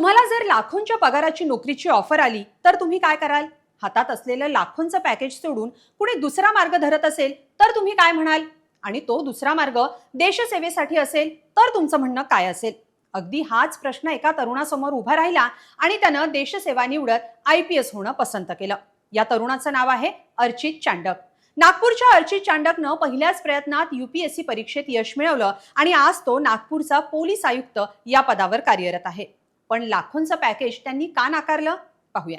तुम्हाला जर लाखोंच्या पगाराची नोकरीची ऑफर आली तर तुम्ही काय कराल? हातात असलेलं लाखोंचं पॅकेज सोडून कुणी दुसरा मार्ग धरत असेल तर तुम्ही काय म्हणाल? आणि तो दुसरा मार्ग देशसेवेसाठी असेल तर तुमचं म्हणणं काय असेल? अगदी हाच प्रश्न एका तरुणासमोर उभा राहिला आणि त्यानं देशसेवा निवडत आय पी एस होणं पसंत केलं. या तरुणाचं नाव आहे अर्चित चांडक. नागपूरच्या अर्चित चांडकनं पहिल्याच प्रयत्नात युपीएससी परीक्षेत यश मिळवलं आणि आज तो नागपूरचा पोलीस आयुक्त या पदावर कार्यरत आहे. पण लाखोंचं पॅकेज त्यांनी का नाकारलं पाहूया.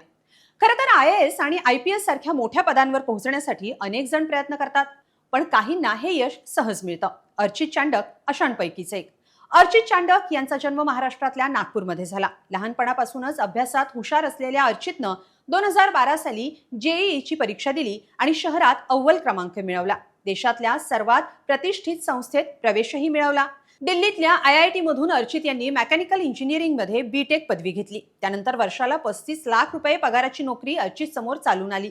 खरं तर आय एस आणि आय पी एस सारख्या मोठ्या पदांवर पोहोचण्यासाठी अनेक जण प्रयत्न करतात पण काहींना हे यश सहज मिळतं. अर्चित चांडक अशांपैकीच एक. अर्चित चांडक यांचा जन्म महाराष्ट्रातल्या नागपूरमध्ये झाला. लहानपणापासूनच अभ्यासात हुशार असलेल्या अर्चितनं दोन हजार बारा साली जेईईची परीक्षा दिली आणि शहरात अव्वल क्रमांक मिळवला. देशातल्या सर्वात प्रतिष्ठित संस्थेत प्रवेशही मिळवला. दिल्लीतल्या आय आय टीमधून अर्चित यांनी मेकॅनिकल इंजिनिअरिंगमध्ये बी बीटेक पदवी घेतली. त्यानंतर वर्षाला पस्तीस लाख रुपये पगाराची नोकरी अर्चित समोर चालून आली.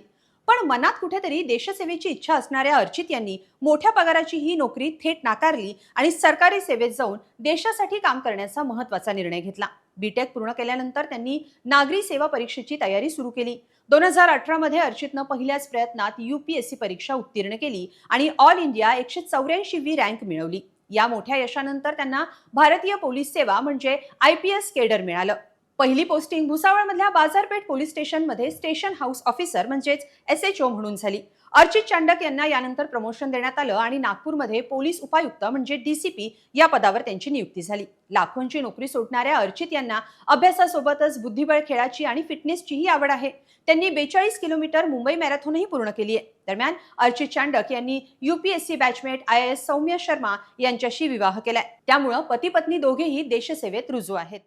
पण मनात कुठेतरी देशसेवेची इच्छा असणाऱ्या अर्चित यांनी मोठ्या पगाराची ही नोकरी थेट नाकारली आणि सरकारी सेवेत जाऊन देशासाठी काम करण्याचा महत्त्वाचा निर्णय घेतला. बीटेक पूर्ण केल्यानंतर त्यांनी नागरी सेवा परीक्षेची तयारी सुरू केली. दोन हजार अठरामध्ये अर्चितनं पहिल्याच प्रयत्नात यूपीएससी परीक्षा उत्तीर्ण केली आणि ऑल इंडिया एकशे चौऱ्याऐंशी रँक मिळवली. या मोठ्या यशानंतर त्यांना भारतीय पोलीस सेवा म्हणजे आय पी एस केडर मिळालं. पहिली पोस्टिंग भुसावळमधल्या बाजारपेठ पोलीस स्टेशनमध्ये स्टेशन हाऊस ऑफिसर म्हणजेच एस एच ओ म्हणून झाली. अर्चित चांडक यांना यानंतर प्रमोशन देण्यात आलं आणि नागपूरमध्ये पोलीस उपायुक्त म्हणजे डीसीपी या पदावर त्यांची नियुक्ती झाली. लाखोंची नोकरी सोडणाऱ्या अर्चित यांना अभ्यासासोबतच बुद्धिबळ खेळाची आणि फिटनेसचीही आवड आहे. त्यांनी बेचाळीस किलोमीटर मुंबई मॅरेथॉनही पूर्ण केली आहे. दरम्यान अर्चित चांडक यांनी युपीएससी बॅचमेट आय एस सौम्य शर्मा यांच्याशी विवाह केलाय. त्यामुळं पती पत्नी दोघेही देशसेवेत रुजू आहेत.